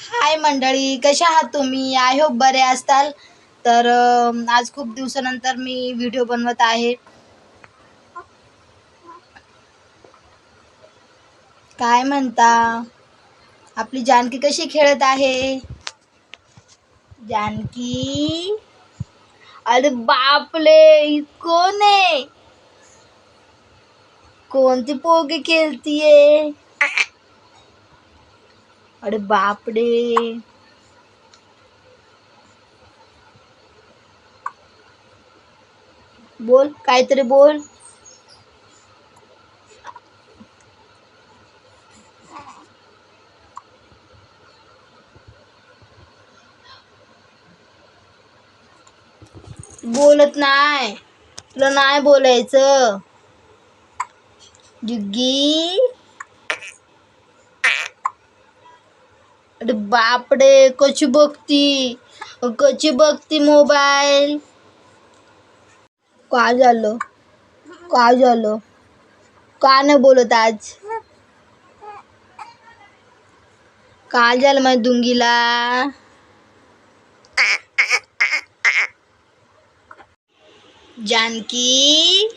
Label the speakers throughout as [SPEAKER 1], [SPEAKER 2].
[SPEAKER 1] हाय मंडळी कशा आहात तुम्ही? आय होप बरे असताल. तर आज खूप दिवसानंतर मी व्हिडिओ बनवत आहे. काय म्हणता? आपली जानकी कशी खेळत आहे? जानकी? अरे बापले कोण आहे? कोणती पोगे खेळतीये? अरे बापडे बोल काहीतरी बोल. बोलत नाही. तुला नाही बोलायचं. जुग्गी. अरे बापडे कशी बघती? कशी बघती मोबाईल? काय झालं? काय झालं? का नाही बोलत आज? काय झालं माझ्या दुंगीला? जानकी?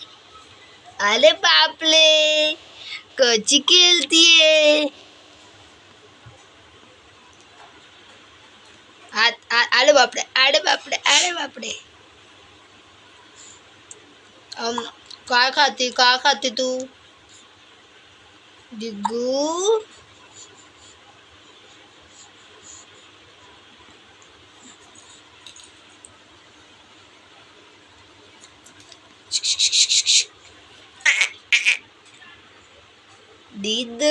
[SPEAKER 1] अरे बापले कची केलतीये बापरे अरे बापरे अरे बापरे काय खाते काय खाते तू? दिग्गू? दीद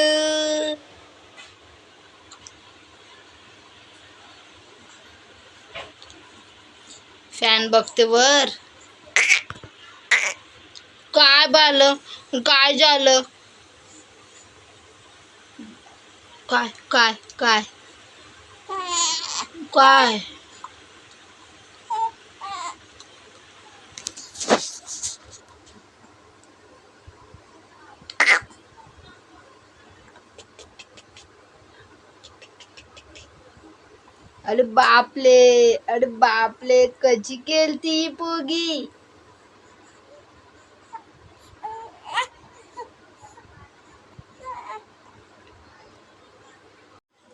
[SPEAKER 1] फॅन बघते वर. काय बाल? काय झालं? काय काय काय? काय? अरे बापले अरे बापले कशी केलती ही पोगी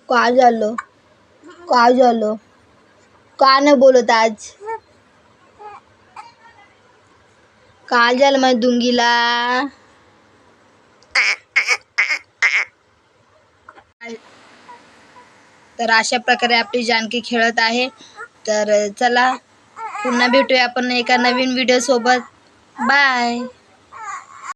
[SPEAKER 1] काय झालं? काय झालं? का नाही बोलत आज? काय झालं माझ्या दुंगीला? तर अशा प्रकारे आपली जानकी खेळत आहे. तर चला पुन्हा भेटूया आपण एका नवीन व्हिडिओसोबत बाय